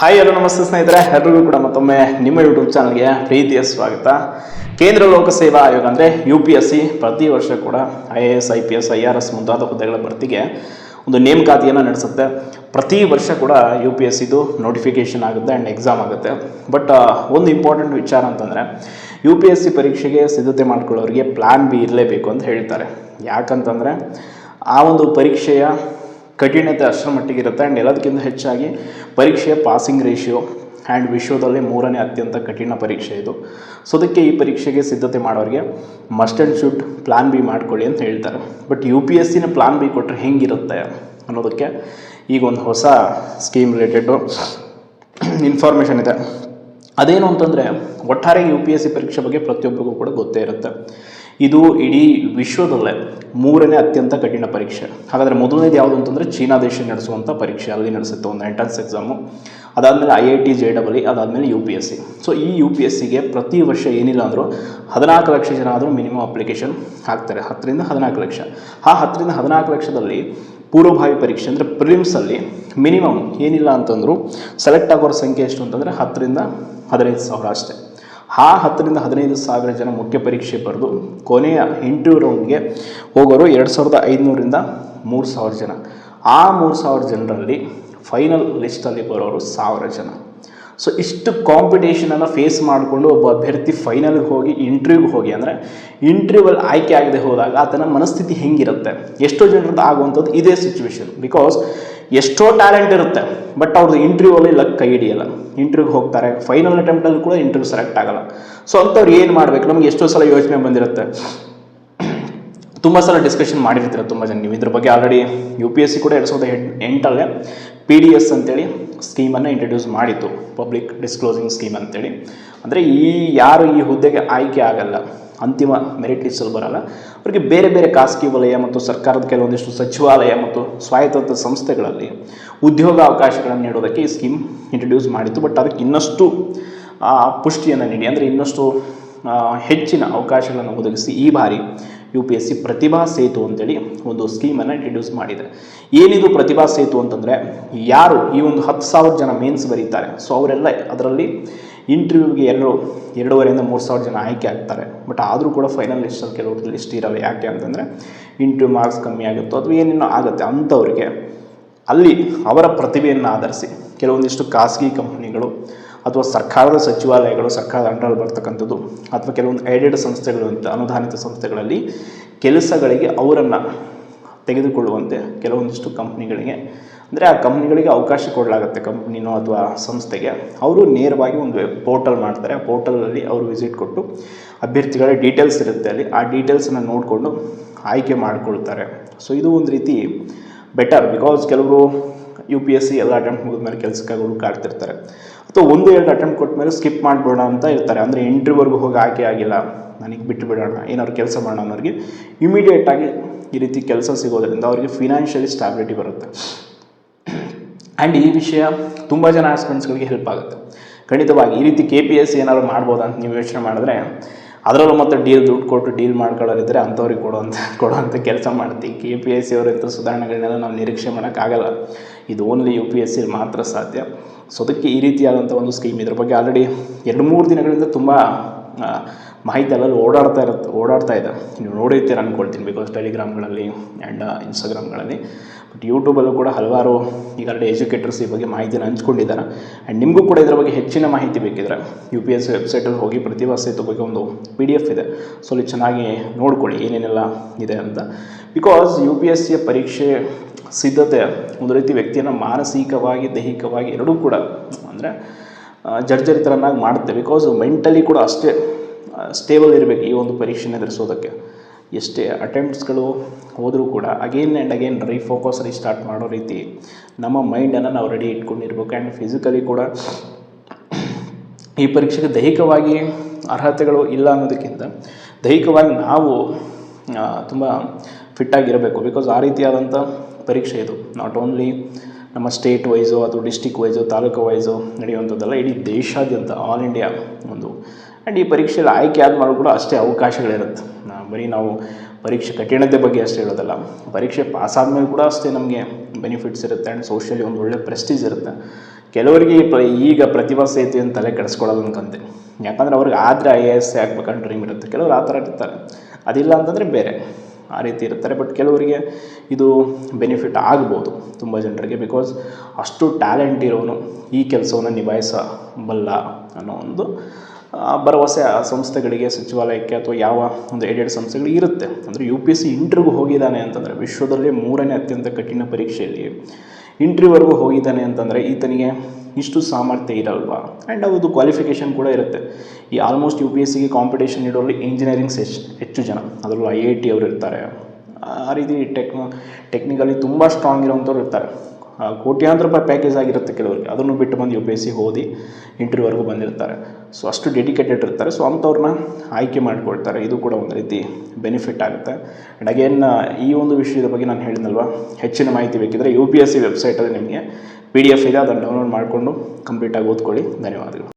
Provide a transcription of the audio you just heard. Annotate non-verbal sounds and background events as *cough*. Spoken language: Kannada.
ಹಾಯ್ ಹಲೋ ನಮಸ್ತೆ ಸ್ನೇಹಿತರೆ, ಎಲ್ರಿಗೂ ಕೂಡ ಮತ್ತೊಮ್ಮೆ ನಿಮ್ಮ ಯೂಟ್ಯೂಬ್ ಚಾನಲ್ಗೆ ಪ್ರೀತಿಯ ಸ್ವಾಗತ. ಕೇಂದ್ರ ಲೋಕಸೇವಾ ಆಯೋಗ ಅಂದರೆ ಯು ಪಿ ಎಸ್ ಸಿ ಪ್ರತಿ ವರ್ಷ ಕೂಡ I A S I P S I R S ಮುಂತಾದ ಹುದ್ದೆಗಳ ಭರ್ತಿಗೆ ಒಂದು ನೇಮಕಾತಿಯನ್ನು ನಡೆಸುತ್ತೆ. ಪ್ರತಿ ವರ್ಷ ಕೂಡ ಯು ಪಿ ಎಸ್ ಸಿದು ನೋಟಿಫಿಕೇಷನ್ ಆಗುತ್ತೆ ಆ್ಯಂಡ್ ಎಕ್ಸಾಮ್ ಆಗುತ್ತೆ. ಬಟ್ ಒಂದು ಇಂಪಾರ್ಟೆಂಟ್ ವಿಚಾರ ಅಂತಂದರೆ ಯು ಪಿ ಎಸ್ ಸಿ ಪರೀಕ್ಷೆಗೆ ಸಿದ್ಧತೆ ಮಾಡ್ಕೊಳ್ಳೋರಿಗೆ ಪ್ಲ್ಯಾನ್ ಬಿ ಇರಲೇಬೇಕು ಅಂತ ಹೇಳ್ತಾರೆ. ಯಾಕಂತಂದರೆ ಆ ಒಂದು ಪರೀಕ್ಷೆಯ ಕಠಿಣತೆ ಅಷ್ಟರ ಮಟ್ಟಿಗೆ ಇರುತ್ತೆ. ಆ್ಯಂಡ್ ಎಲ್ಲದಕ್ಕಿಂತ ಹೆಚ್ಚಾಗಿ ಪರೀಕ್ಷೆಯ ಪಾಸಿಂಗ್ ರೇಷಿಯೋ ಆ್ಯಂಡ್ ವಿಶ್ವದಲ್ಲೇ ಮೂರನೇ ಅತ್ಯಂತ ಕಠಿಣ ಪರೀಕ್ಷೆ ಇದು. ಸೊ ಅದಕ್ಕೆ ಈ ಪರೀಕ್ಷೆಗೆ ಸಿದ್ಧತೆ ಮಾಡೋರಿಗೆ must and should plan B ಮಾಡ್ಕೊಳ್ಳಿ ಅಂತ ಹೇಳ್ತಾರೆ. ಬಟ್ ಯು ಪಿ ಎಸ್ ಸಿನ ಪ್ಲಾನ್ ಬಿ ಕೊಟ್ಟರೆ ಹೆಂಗಿರುತ್ತೆ ಅನ್ನೋದಕ್ಕೆ ಈಗ ಒಂದು ಹೊಸ ಸ್ಕೀಮ್ ರಿಲೇಟೆಡು ಇನ್ಫಾರ್ಮೇಷನ್ ಇದೆ. ಅದೇನು ಅಂತಂದರೆ ಒಟ್ಟಾರೆ ಯು ಪಿ ಎಸ್ ಸಿ ಪರೀಕ್ಷೆ ಬಗ್ಗೆ ಪ್ರತಿಯೊಬ್ಬರಿಗೂ ಕೂಡ ಗೊತ್ತೇ ಇರುತ್ತೆ. ಇದು ಇಡೀ ವಿಶ್ವದಲ್ಲೇ ಮೂರನೇ ಅತ್ಯಂತ ಕಠಿಣ ಪರೀಕ್ಷೆ. ಹಾಗಾದರೆ ಮೊದಲನೇದು ಯಾವುದು ಅಂತಂದರೆ ಚೀನಾ ದೇಶ ನಡೆಸುವಂಥ ಪರೀಕ್ಷೆ ಅಲ್ಲಿ ನಡೆಸುತ್ತೆ ಒಂದು ಎಂಟ್ರೆನ್ಸ್ ಎಕ್ಸಾಮು ಅದಾದಮೇಲೆ I I T J double E ಅದಾದಮೇಲೆ U P S C so ಈ ಯು ಪಿ ಎಸ್ ಸಿಗೆ ಪ್ರತಿ ವರ್ಷ ಏನಿಲ್ಲ ಅಂದರೂ ಹದಿನಾಲ್ಕು ಲಕ್ಷ ಜನ ಆದರೂ ಮಿನಿಮಮ್ ಅಪ್ಲಿಕೇಶನ್ ಹಾಕ್ತಾರೆ. ಹತ್ತರಿಂದ ಹದಿನಾಲ್ಕು ಲಕ್ಷ. ಆ ಹತ್ತರಿಂದ ಹದಿನಾಲ್ಕು ಲಕ್ಷದಲ್ಲಿ ಪೂರ್ವಭಾವಿ ಪರೀಕ್ಷೆ ಅಂದರೆ ಪ್ರಿಲಿಮ್ಸಲ್ಲಿ ಮಿನಿಮಮ್ ಏನಿಲ್ಲ ಅಂತಂದರೂ ಸೆಲೆಕ್ಟ್ ಆಗೋರ ಸಂಖ್ಯೆ ಎಷ್ಟು ಅಂತಂದರೆ ಹತ್ತರಿಂದ ಹದಿನೈದು ಸಾವಿರ ಅಷ್ಟೇ. ಆ ಹತ್ತರಿಂದ ಹದಿನೈದು ಸಾವಿರ ಜನ ಮುಖ್ಯ ಪರೀಕ್ಷೆ ಬರೆದು ಕೊನೆಯ ಇಂಟರ್ವ್ಯೂ ರೌಂಡ್ಗೆ ಹೋಗೋರು ಎರಡು ಸಾವಿರದ ಐದುನೂರಿಂದ ಮೂರು ಸಾವಿರ ಜನ. ಆ ಮೂರು ಸಾವಿರ ಜನರಲ್ಲಿ ಫೈನಲ್ ಲಿಸ್ಟಲ್ಲಿ ಬರೋರು ಸಾವಿರ ಜನ. ಸೊ ಇಷ್ಟು ಕಾಂಪಿಟೇಷನನ್ನು ಫೇಸ್ ಮಾಡಿಕೊಂಡು ಒಬ್ಬ ಅಭ್ಯರ್ಥಿ ಫೈನಲ್ಗೆ ಹೋಗಿ ಇಂಟರ್ವ್ಯೂಗೆ ಹೋಗಿ ಅಂದರೆ ಇಂಟರ್ವ್ಯೂವಲ್ಲಿ ಆಯ್ಕೆ ಆಗದೆ ಹೋದಾಗ ಆತನ ಮನಸ್ಥಿತಿ ಹೆಂಗಿರುತ್ತೆ? ಎಷ್ಟೋ ಜನರದ್ದು ಆಗುವಂಥದ್ದು ಇದೇ ಸಿಚುವೇಶನ್ ಬಿಕಾಸ್ ಎಷ್ಟೋ ಟ್ಯಾಲೆಂಟ್ ಇರುತ್ತೆ ಬಟ್ ಅವ್ರದ್ದು ಇಂಟರ್ವ್ಯೂವಲ್ಲಿ ಲಕ್ ಕೈ ಹಿಡಿಯಲ್ಲ. ಇಂಟರ್ವ್ಯೂಗೆ ಹೋಗ್ತಾರೆ ಫೈನಲ್ ಅಟೆಂಪ್ಟಲ್ಲಿ ಕೂಡ ಇಂಟರ್ವ್ಯೂ ಸೆಲೆಕ್ಟ್ ಆಗಲ್ಲ. ಸೊ ಅಂಥವ್ರು ಏನು ಮಾಡಬೇಕು? ನಮಗೆ ಎಷ್ಟೋ ಸಲ ಯೋಚನೆ ಬಂದಿರುತ್ತೆ. ತುಂಬ ಸಲ ಡಿಸ್ಕಷನ್ ಮಾಡಿರ್ತೀರ ತುಂಬ ಜನ. ನೀವು ಇದ್ರ ಬಗ್ಗೆ already U P S C ಕೂಡ ಎರಡು ಸಾವಿರದ ಎಂಟ್ ಎಂಟಲ್ಲೇ ಪಿ ಡಿ ಎಸ್ ಅಂತೇಳಿ ಸ್ಕೀಮನ್ನು ಇಂಟ್ರಡ್ಯೂಸ್ ಮಾಡಿತ್ತು ಪಬ್ಲಿಕ್ ಡಿಸ್ಕ್ಲೋಸಿಂಗ್ ಸ್ಕೀಮ್ ಅಂತೇಳಿ. ಅಂದರೆ ಈ ಯಾರು ಈ ಹುದ್ದೆಗೆ ಆಯ್ಕೆ ಆಗಲ್ಲ, ಅಂತಿಮ ಮೆರಿಟ್ ಲಿಸ್ಟಲ್ಲಿ ಬರಲ್ಲ, ಅವರಿಗೆ ಬೇರೆ ಬೇರೆ ಖಾಸಗಿ ವಲಯ ಮತ್ತು ಸರ್ಕಾರದ ಕೆಲವೊಂದಿಷ್ಟು ಸಚಿವಾಲಯ ಮತ್ತು ಸ್ವಾಯತ್ತ ಸಂಸ್ಥೆಗಳಲ್ಲಿ ಉದ್ಯೋಗ ಅವಕಾಶಗಳನ್ನು ನೀಡೋದಕ್ಕೆ ಈ ಸ್ಕೀಮ್ ಇಂಟ್ರಡ್ಯೂಸ್ ಮಾಡಿತ್ತು. ಬಟ್ ಅದಕ್ಕೆ ಇನ್ನಷ್ಟು ಪುಷ್ಟಿಯನ್ನು ನೀಡಿ. ಅಂದರೆ ಇನ್ನಷ್ಟು ಹೆಚ್ಚಿನ ಅವಕಾಶಗಳನ್ನು ಒದಗಿಸಿ ಈ ಬಾರಿ U P S C Pratibha Setu ಅಂತೇಳಿ ಒಂದು ಸ್ಕೀಮನ್ನು ಇಂಟ್ರಡ್ಯೂಸ್ ಮಾಡಿದೆ. ಏನಿದು ಪ್ರತಿಭಾ ಸೇತು ಅಂತಂದರೆ, ಯಾರು ಈ ಒಂದು ಹತ್ತು ಸಾವಿರ ಜನ ಮೇನ್ಸ್ ಬರೀತಾರೆ ಸೊ ಅವರೆಲ್ಲ ಅದರಲ್ಲಿ ಇಂಟರ್ವ್ಯೂಗೆ ಎಲ್ಲರೂ ಎರಡೂವರೆಯಿಂದ ಮೂರು ಸಾವಿರ ಜನ ಆಯ್ಕೆ ಆಗ್ತಾರೆ. ಬಟ್ ಆದರೂ ಕೂಡ ಫೈನಲ್ ಲಿಸ್ಟಲ್ಲಿ ಕೆಲವರು ಲಿಸ್ಟ್ ಇರಲ್ಲ, ಯಾಕೆ ಅಂತಂದರೆ ಇಂಟರ್ವ್ಯೂ ಮಾರ್ಕ್ಸ್ ಕಮ್ಮಿ ಆಗುತ್ತೋ ಅಥವಾ ಏನೇನೋ ಆಗುತ್ತೆ ಅಂಥವ್ರಿಗೆ ಅಲ್ಲಿ ಅವರ ಪ್ರತಿಭೆಯನ್ನು ಆಧರಿಸಿ ಕೆಲವೊಂದಿಷ್ಟು ಖಾಸಗಿ ಕಂಪ್ನಿಗಳು ಅಥವಾ ಸರ್ಕಾರದ ಸಚಿವಾಲಯಗಳು, ಸರ್ಕಾರದ ಅಂಡರಲ್ಲಿ ಬರ್ತಕ್ಕಂಥದ್ದು ಅಥವಾ ಕೆಲವೊಂದು ಏಡೆಡ್ ಸಂಸ್ಥೆಗಳು ಅಂತ, ಅನುದಾನಿತ ಸಂಸ್ಥೆಗಳಲ್ಲಿ ಕೆಲಸಗಳಿಗೆ ಅವರನ್ನು ತೆಗೆದುಕೊಳ್ಳುವಂತೆ ಕೆಲವೊಂದಿಷ್ಟು ಕಂಪ್ನಿಗಳಿಗೆ. ಅಂದರೆ ಆ ಕಂಪ್ನಿಗಳಿಗೆ ಅವಕಾಶ ಕೊಡಲಾಗುತ್ತೆ ಕಂಪ್ನಿನೋ ಅಥವಾ ಸಂಸ್ಥೆಗೆ. ಅವರು ನೇರವಾಗಿ ಒಂದು ಪೋರ್ಟಲ್ ಮಾಡ್ತಾರೆ. ಆ ಪೋರ್ಟಲಲ್ಲಿ ಅವರು ವಿಸಿಟ್ ಕೊಟ್ಟು ಅಭ್ಯರ್ಥಿಗಳ ಡೀಟೇಲ್ಸ್ ಇರುತ್ತೆ ಅಲ್ಲಿ. ಆ ಡೀಟೇಲ್ಸನ್ನು ನೋಡಿಕೊಂಡು ಆಯ್ಕೆ ಮಾಡಿಕೊಳ್ತಾರೆ. ಸೊ ಇದು ಒಂದು ರೀತಿ ಬೆಟರ್ ಬಿಕಾಸ್ ಕೆಲವರು ಯು ಪಿ ಎಸ್ ಸಿ ಎಲ್ಲ ಅಟೆಂಪ್ಟ್ ಮುಗಿದ್ಮೇಲೆ ಕೆಲಸಕ್ಕಾಗೋರು ಕಾಡ್ತಿರ್ತಾರೆ. ಅಥವಾ ಒಂದು ಎರಡು ಅಟೆಂಪ್ಟ್ ಕೊಟ್ಟ ಮೇಲೆ ಸ್ಕಿಪ್ ಮಾಡಿಬಿಡೋಣ ಅಂತ ಇರ್ತಾರೆ. ಅಂದರೆ ಎಂಟ್ರಿವರೆಗೂ ಹೋಗಿ ಆಯ್ಕೆ ಆಗಿಲ್ಲ. ನನಗೆ ಬಿಟ್ಟು ಬಿಡೋಣ ಏನಾದ್ರು ಕೆಲಸ ಮಾಡೋಣ ಅವ್ರಿಗೆ ಇಮಿಡಿಯೇಟಾಗಿ ಈ ರೀತಿ ಕೆಲಸ ಸಿಗೋದ್ರಿಂದ ಅವರಿಗೆ ಫಿನಾನ್ಷಿಯಲಿ ಸ್ಟಾಬಿಲಿಟಿ ಬರುತ್ತೆ. ಆ್ಯಂಡ್ ಈ ವಿಷಯ ತುಂಬ ಜನ ಆಸ್ಪೆಂಡ್ಸ್ಗಳಿಗೆ ಹೆಲ್ಪ್ ಆಗುತ್ತೆ. ಖಂಡಿತವಾಗಿ ಈ ರೀತಿ ಕೆ ಪಿ ಎಸ್ ಏನಾದ್ರು ಮಾಡ್ಬೋದು ಅಂತ ನೀವು ಯೋಚನೆ ಮಾಡಿದ್ರೆ ಅದರಲ್ಲೂ ಮತ್ತೆ ಡೀಲ್ ದುಡ್ಡು ಕೊಟ್ಟು ಡೀಲ್ ಮಾಡ್ಕೊಳ್ಳೋರಿದ್ದರೆ ಅಂಥವ್ರಿಗೆ ಕೊಡುವಂಥ *laughs* ಕೊಡುವಂಥ ಕೆಲಸ ಮಾಡ್ತೀವಿ. ಕೆ ಪಿ ಎಸ್ ಸಿ ಸುಧಾರಣೆಗಳನ್ನೆಲ್ಲ ನಾವು ನಿರೀಕ್ಷೆ ಮಾಡೋಕ್ಕಾಗಲ್ಲ ಇದು only U P S C ಮಾತ್ರ ಸಾಧ್ಯ. ಸೊ ಅದಕ್ಕೆ ಈ ರೀತಿಯಾದಂಥ ಒಂದು ಸ್ಕೀಮ್ ಇದ್ರ ಬಗ್ಗೆ ಆಲ್ರೆಡಿ ಎರಡು ಮೂರು ದಿನಗಳಿಂದ ತುಂಬ ಮಾಹಿತಿ ಅಲ್ಲಲ್ಲಿ ಓಡಾಡ್ತಾ ಇರುತ್ತೆ, ಓಡಾಡ್ತಾ ಇದೆ. ನೀವು ನೋಡಿರ್ತೀರ ಅಂದ್ಕೊಳ್ತೀನಿ ಬಿಕಾಸ್ ಟೆಲಿಗ್ರಾಮ್ಗಳಲ್ಲಿ ಆ್ಯಂಡ್ ಇನ್ಸ್ಟಾಗ್ರಾಮ್ಗಳಲ್ಲಿ ಬಟ್ ಯೂಟ್ಯೂಬಲ್ಲೂ ಕೂಡ ಹಲವಾರು ಈಗ ಆಲ್ರೆಡಿ ಎಜುಕೇಟರ್ಸ್ ಈ ಬಗ್ಗೆ ಮಾಹಿತಿನ ಹಂಚ್ಕೊಂಡಿದ್ದಾರೆ. ಆ್ಯಂಡ್ ನಿಮಗೂ ಕೂಡ ಇದರ ಬಗ್ಗೆ ಹೆಚ್ಚಿನ ಮಾಹಿತಿ ಬೇಕಿದ್ರೆ ಯು ಪಿ ಎಸ್ ವೆಬ್ಸೈಟಲ್ಲಿ ಹೋಗಿ ಪ್ರತಿಭಾ ಸೇತು ಬಗ್ಗೆ ಒಂದು ಪಿ ಡಿ ಎಫ್ ಇದೆ. ಸೊ ಅಲ್ಲಿ ಚೆನ್ನಾಗಿ ನೋಡ್ಕೊಳ್ಳಿ ಏನೇನೆಲ್ಲ ಇದೆ ಅಂತ. ಬಿಕಾಸ್ ಯು ಪಿ ಎಸ್ ಸಿಯ ಪರೀಕ್ಷೆ ಸಿದ್ಧತೆ ಒಂದು ರೀತಿ ವ್ಯಕ್ತಿಯನ್ನು ಮಾನಸಿಕವಾಗಿ, ದೈಹಿಕವಾಗಿ ಎರಡೂ ಕೂಡ ಅಂದರೆ ಜರ್ಜರಿತರನ್ನಾಗಿ ಮಾಡುತ್ತೆ. ಬಿಕಾಸ್ ಮೆಂಟಲಿ ಕೂಡ ಅಷ್ಟೇ ಸ್ಟೇಬಲ್ ಇರಬೇಕು ಈ ಒಂದು ಪರೀಕ್ಷೆನ ಎದುರಿಸೋದಕ್ಕೆ. ಎಷ್ಟೇ ಅಟೆಂಪ್ಟ್ಸ್ಗಳು ಹೋದರೂ ಕೂಡ again and again refocus restart ಮಾಡೋ ರೀತಿ ನಮ್ಮ ಮೈಂಡನ್ನು ನಾವು ರೆಡಿ ಇಟ್ಕೊಂಡಿರ್ಬೇಕು ಆ್ಯಂಡ್ ಫಿಸಿಕಲಿ ಕೂಡ ಈ ಪರೀಕ್ಷೆಗೆ ದೈಹಿಕವಾಗಿ ಅರ್ಹತೆಗಳು ಇಲ್ಲ ಅನ್ನೋದಕ್ಕಿಂತ ದೈಹಿಕವಾಗಿ ನಾವು ತುಂಬ ಫಿಟ್ಟಾಗಿರಬೇಕು ಬಿಕಾಸ್ ಆ ರೀತಿಯಾದಂಥ ಪರೀಕ್ಷೆ ಇದು. ನಾಟ್ ಓನ್ಲಿ ನಮ್ಮ ಸ್ಟೇಟ್ ವೈಸು ಅಥವಾ ಡಿಸ್ಟಿಕ್ ವೈಸು ತಾಲೂಕು ವೈಸು ನಡೆಯುವಂಥದ್ದಲ್ಲ ಇಡೀ ದೇಶಾದ್ಯಂತ ಆಲ್ ಇಂಡಿಯಾ ಒಂದು ಆ್ಯಂಡ್ ಈ ಪರೀಕ್ಷೆಯಲ್ಲಿ ಆಯ್ಕೆ ಆದಮೇಲೆ ಕೂಡ ಅಷ್ಟೇ ಅವಕಾಶಗಳಿರುತ್ತೆ. ಬರೀ ನಾವು ಪರೀಕ್ಷೆ ಕಠಿಣತೆ ಬಗ್ಗೆ ಅಷ್ಟೇ ಹೇಳೋದಲ್ಲ. ಪರೀಕ್ಷೆ ಪಾಸ್ ಆದಮೇಲೆ ಕೂಡ ಅಷ್ಟೇ ನಮಗೆ ಬೆನಿಫಿಟ್ಸ್ ಇರುತ್ತೆ ಆ್ಯಂಡ್ ಸೋಷಿಯಲಿ ಒಂದು ಒಳ್ಳೆ ಪ್ರೆಸ್ಟೀಜ್ ಇರುತ್ತೆ. ಕೆಲವರಿಗೆ ಈಗ ಪ್ರತಿಭಾ ಸೇತುವೆಯನ್ನು ತಲೆ ಕೆಡಿಸ್ಕೊಳ್ಳೋದು ಅನ್ಕೊಂತೀನಿ ಯಾಕಂದರೆ ಅವ್ರಿಗೆ ಆದರೆ ಐ ಎ ಎಸ್ ಆಗ್ಬೇಕಂತ ಡ್ರೀಮ್ ಇರುತ್ತೆ. ಕೆಲವರು ಆ ಥರ ಇರ್ತಾರೆ. ಅದಿಲ್ಲ ಅಂತಂದರೆ ಬೇರೆ. ಆ ರೀತಿ ಇರ್ತಾರೆ. ಬಟ್ ಕೆಲವರಿಗೆ ಇದು ಬೆನಿಫಿಟ್ ಆಗ್ಬೋದು ತುಂಬ ಜನರಿಗೆ ಬಿಕಾಸ್ ಅಷ್ಟು ಟ್ಯಾಲೆಂಟ್ ಇರೋನು ಈ ಕೆಲಸವನ್ನು ನಿಭಾಯಿಸಬಲ್ಲ ಅನ್ನೋ ಒಂದು ಭರವಸೆ ಆ ಸಂಸ್ಥೆಗಳಿಗೆ, ಸಚಿವಾಲಯಕ್ಕೆ ಅಥವಾ ಯಾವ ಒಂದು ಏಡೆಡ್ ಸಂಸ್ಥೆಗಳು ಇರುತ್ತೆ. ಅಂದರೆ ಯು ಪಿ ಎಸ್ ಸಿ ಇಂಟ್ರಿಗೂ ಹೋಗಿದ್ದಾನೆ ಅಂತಂದರೆ ವಿಶ್ವದಲ್ಲೇ ಮೂರನೇ ಅತ್ಯಂತ ಕಠಿಣ ಪರೀಕ್ಷೆಯಲ್ಲಿ ಇಂಟ್ರಿವರೆಗೂ ಹೋಗಿದ್ದಾನೆ ಅಂತಂದರೆ ಈತನಿಗೆ ಇಷ್ಟು ಸಾಮರ್ಥ್ಯ ಇರಲ್ವಾ? ಆ್ಯಂಡ್ ಅದು ಕ್ವಾಲಿಫಿಕೇಷನ್ ಕೂಡ ಇರುತ್ತೆ. ಈ ಆಲ್ಮೋಸ್ಟ್ ಯು ಪಿ ಎಸ್ ಸಿಗೆ ಕಾಂಪಿಟೇಷನ್ ಇಡೋಲ್ಲಿ ಇಂಜಿನಿಯರಿಂಗ್ಸ್ ಹೆಚ್ಚು ಹೆಚ್ಚು ಜನ. ಅದರಲ್ಲೂ ಐ ಐ ಟಿ ಅವರು ಇರ್ತಾರೆ. ಆ ರೀತಿ ಟೆಕ್ ಟೆಕ್ನಿಕಲಿ ತುಂಬ ಸ್ಟ್ರಾಂಗ್ ಇರೋವಂಥವ್ರು ಇರ್ತಾರೆ. ಕೋಟ್ಯಾಂತರ ರೂಪಾಯಿ ಪ್ಯಾಕೇಜ್ ಆಗಿರುತ್ತೆ ಕೆಲವರಿಗೆ. ಅದನ್ನು ಬಿಟ್ಟು ಬಂದು ಯು ಪಿ ಎಸ್ ಸಿ ಓದಿ ಇಂಟರ್ವ್ಯೂವರೆಗೂ ಬಂದಿರ್ತಾರೆ. ಸೊ ಅಷ್ಟು ಡೆಡಿಕೇಟೆಡ್ ಇರ್ತಾರೆ. ಸೊ ಅಂಥವ್ರನ್ನ ಆಯ್ಕೆ ಮಾಡಿಕೊಳ್ತಾರೆ. ಇದು ಕೂಡ ಒಂದು ರೀತಿ ಬೆನಿಫಿಟ್ ಆಗುತ್ತೆ. ಆ್ಯಂಡ್ ಅಗೇನ್ ಈ ಒಂದು ವಿಷಯದ ಬಗ್ಗೆ ನಾನು ಹೇಳಿದ್ನಲ್ವ? ಹೆಚ್ಚಿನ ಮಾಹಿತಿ ಬೇಕಿದ್ದರೆ ಯು ಪಿ ಎಸ್ ಸಿ ವೆಬ್ಸೈಟಲ್ಲಿ ನಿಮಗೆ ಪಿ ಡಿ ಎಫ್ ಇದೆ. ಅದನ್ನು ಡೌನ್ಲೋಡ್ ಮಾಡಿಕೊಂಡು ಕಂಪ್ಲೀಟಾಗಿ ಓದ್ಕೊಳ್ಳಿ. ಧನ್ಯವಾದಗಳು.